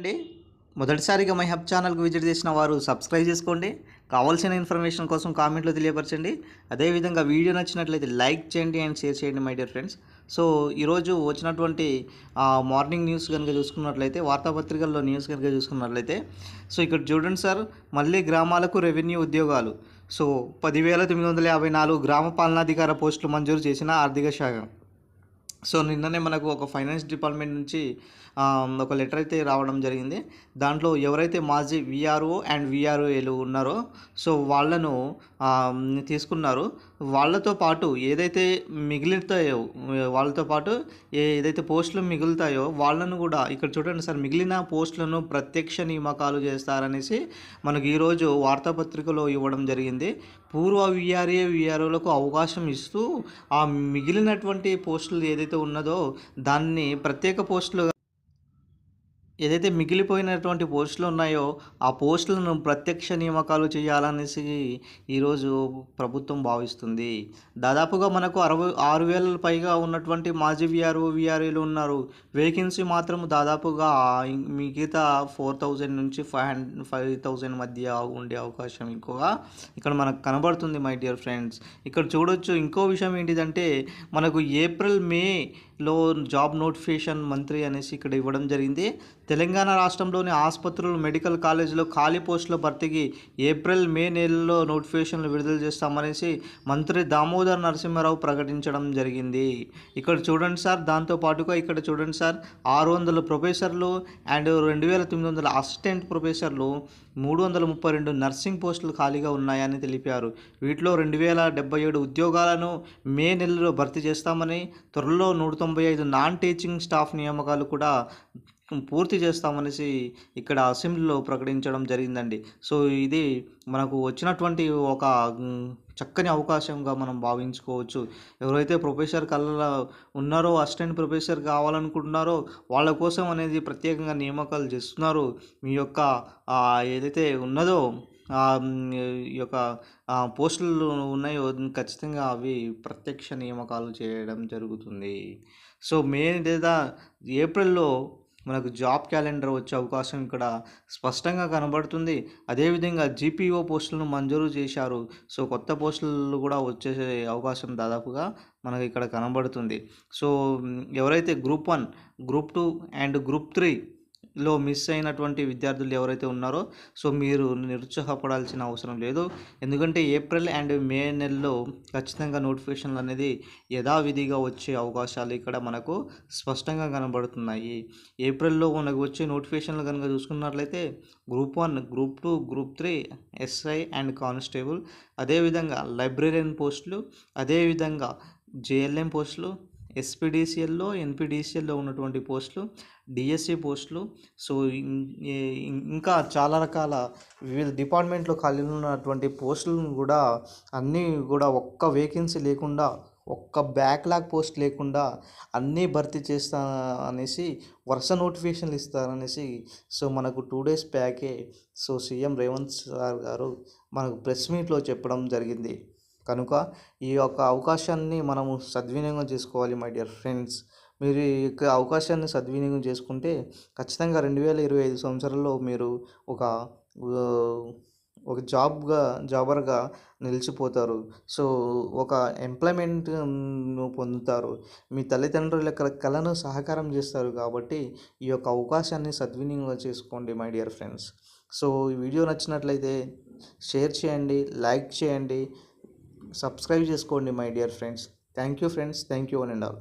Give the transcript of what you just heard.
అండి మొదటిసారిగా my hub ఛానల్కి విజిట్ చేసిన వారు సబ్స్క్రైబ్ చేసుకోండి. కావాల్సిన ఇన్ఫర్మేషన్ కోసం కామెంట్లో తెలియపరచండి. అదేవిధంగా వీడియో నచ్చినట్లయితే లైక్ చేయండి అండ్ షేర్ చేయండి మై డియర్ ఫ్రెండ్స్. సో ఈరోజు వచ్చినటువంటి మార్నింగ్ న్యూస్ కనుక చూసుకున్నట్లయితే వార్తాపత్రికల్లో న్యూస్ కనుక చూసుకున్నట్లయితే సో ఇక్కడ చూడండి సార్ మళ్ళీ గ్రామాలకు రెవెన్యూ ఉద్యోగాలు. సో పదివేల తొమ్మిది వందల యాభై నాలుగు గ్రామ పాలనాధికార పోస్టులు మంజూరు చేసిన ఆర్థిక శాఖ. సో నిన్ననే మనకు ఒక ఫైనాన్స్ డిపార్ట్మెంట్ నుంచి ఒక లెటర్ అయితే రావడం జరిగింది. దాంట్లో ఎవరైతే మాజీ విఆర్ఓ అండ్ విఆర్ఓఏలు ఉన్నారో సో వాళ్ళను తీసుకున్నారు. వాళ్ళతో పాటు ఏదైతే మిగులుతాయో వాళ్ళతో పాటు ఏ- ఏదైతే పోస్టులు మిగులుతాయో వాళ్ళను కూడా ఇక్కడ చూడండి సార్ మిగిలిన పోస్టులను ప్రత్యక్ష నియామకాలు చేస్తారనేసి మనకు ఈరోజు వార్తాపత్రికలో ఇవ్వడం జరిగింది. పూర్వ విఆర్ఏ విఆర్ఓలకు అవకాశం ఇస్తూ ఆ మిగిలినటువంటి పోస్టులు ఏదైతే ఉన్నదో దాన్ని ప్రత్యేక పోస్టులు ఏదైతే మిగిలిపోయినటువంటి పోస్టులు ఉన్నాయో ఆ పోస్టులను ప్రత్యక్ష నియామకాలు చేయాలనేసి ఈరోజు ప్రభుత్వం భావిస్తుంది. దాదాపుగా మనకు అరవై ఆరు వేల పైగా ఉన్నటువంటి మాజీ విఆర్ఓ విఆర్ఏలు ఉన్నారు. వేకెన్సీ మాత్రం దాదాపుగా మిగతా ఫోర్ థౌజండ్ నుంచి ఫైవ్ హండ్రెడ్ ఫైవ్ థౌజండ్ మధ్య ఉండే అవకాశం ఎక్కువ ఇక్కడ మనకు కనబడుతుంది మై డియర్ ఫ్రెండ్స్. ఇక్కడ చూడొచ్చు ఇంకో విషయం ఏంటిదంటే మనకు ఏప్రిల్ మేలో జాబ్ నోటిఫికేషన్ మంత్రి అనేసి ఇక్కడ ఇవ్వడం జరిగింది. తెలంగాణ రాష్ట్రంలోని ఆసుపత్రులు మెడికల్ కాలేజీలో ఖాళీ పోస్టుల భర్తీకి ఏప్రిల్ మే నెలలో నోటిఫికేషన్లు విడుదల చేస్తామనేసి మంత్రి దామోదర్ నరసింహారావు ప్రకటించడం జరిగింది. ఇక్కడ చూడండి సార్ దాంతో పాటుగా ఇక్కడ చూడండి సార్ ఆరు వందల ప్రొఫెసర్లు అండ్ రెండు వేల తొమ్మిది వందల అసిస్టెంట్ ప్రొఫెసర్లు మూడు వందల ముప్పై రెండు నర్సింగ్ పోస్టులు ఖాళీగా ఉన్నాయని తెలిపారు. వీటిలో రెండు వేల డెబ్బై ఏడు ఉద్యోగాలను మే నెలలో భర్తీ చేస్తామని త్వరలో నూట తొంభై ఐదు నాన్ టీచింగ్ స్టాఫ్ నియామకాలు కూడా పూర్తి చేస్తామనేసి ఇక్కడ అసెంబ్లీలో ప్రకటించడం జరిగిందండి. సో ఇది మనకు వచ్చినటువంటి ఒక చక్కని అవకాశంగా మనం భావించుకోవచ్చు. ఎవరైతే ప్రొఫెసర్ కళ్ళ ఉన్నారో అసిస్టెంట్ ప్రొఫెసర్ కావాలనుకుంటున్నారో వాళ్ళ కోసం అనేది ప్రత్యేకంగా నియామకాలు చేస్తున్నారు. మీ యొక్క ఏదైతే ఉన్నదో ఈ యొక్క పోస్టులు ఉన్నాయో ఖచ్చితంగా అవి ప్రత్యక్ష నియామకాలు చేయడం జరుగుతుంది. సో మే లేదా ఏప్రిల్లో మనకు జాబ్ క్యాలెండర్ వచ్చే అవకాశం ఇక్కడ స్పష్టంగా కనబడుతుంది. అదేవిధంగా జీపీఓ పోస్టులను మంజూరు చేశారు. సో కొత్త పోస్టులు కూడా వచ్చే అవకాశం దాదాపుగా మనకు ఇక్కడ కనబడుతుంది. సో ఎవరైతే group one group two and group three లో మిస్ అయినటువంటి విద్యార్థులు ఎవరైతే ఉన్నారో సో మీరు నిరుత్సాహపడాల్సిన అవసరం లేదు. ఎందుకంటే ఏప్రిల్ అండ్ మే నెలలో ఖచ్చితంగా నోటిఫికేషన్లు అనేది యథావిధిగా వచ్చే అవకాశాలు ఇక్కడ మనకు స్పష్టంగా కనబడుతున్నాయి. ఏప్రిల్లో మనకు వచ్చే నోటిఫికేషన్లు కనుక చూసుకున్నట్లయితే group one group two group three SI and constable అదేవిధంగా లైబ్రేరియన్ పోస్టులు అదేవిధంగా జేఎల్ఎం పోస్టులు ఎస్పీడీసీఎల్లో ఎన్పీడీసీఎల్లో ఉన్నటువంటి పోస్టులు డిఎస్సి పోస్టులు సో ఇంకా చాలా రకాల వివిధ డిపార్ట్మెంట్లో ఖాళీ ఉన్నటువంటి పోస్టులను కూడా అన్నీ కూడా ఒక్క వేకెన్సీ లేకుండా ఒక్క బ్యాక్లాగ్ పోస్ట్ లేకుండా అన్నీ భర్తీ చేస్తా అనేసి వరుస నోటిఫికేషన్లు ఇస్తారనేసి సో మనకు టూ డేస్ బ్యాకే సో సీఎం రేవంత్ సార్ గారు మనకు ప్రెస్ మీట్లో చెప్పడం జరిగింది. కనుక ఈ యొక్క అవకాశాన్ని మనము సద్వినియోగం చేసుకోవాలి మై డియర్ ఫ్రెండ్స్ మీరు ఈ యొక్క అవకాశాన్ని సద్వినియోగం చేసుకుంటే ఖచ్చితంగా రెండు వేల ఇరవై ఐదు సంవత్సరంలో మీరు ఒక ఒక జాబ్గా జాబర్గా నిలిచిపోతారు. సో ఒక ఎంప్లాయ్మెంట్ను పొందుతారు. మీ తల్లిదండ్రుల కళను సహకారం చేస్తారు కాబట్టి ఈ యొక్క అవకాశాన్ని సద్వినియోగం చేసుకోండి మై డియర్ ఫ్రెండ్స్ సో ఈ వీడియో నచ్చినట్లయితే షేర్ చేయండి లైక్ చేయండి. సబ్స్క్రైబ్ చేసుకోండి my dear friends. Thank you friends. Thank you one and all.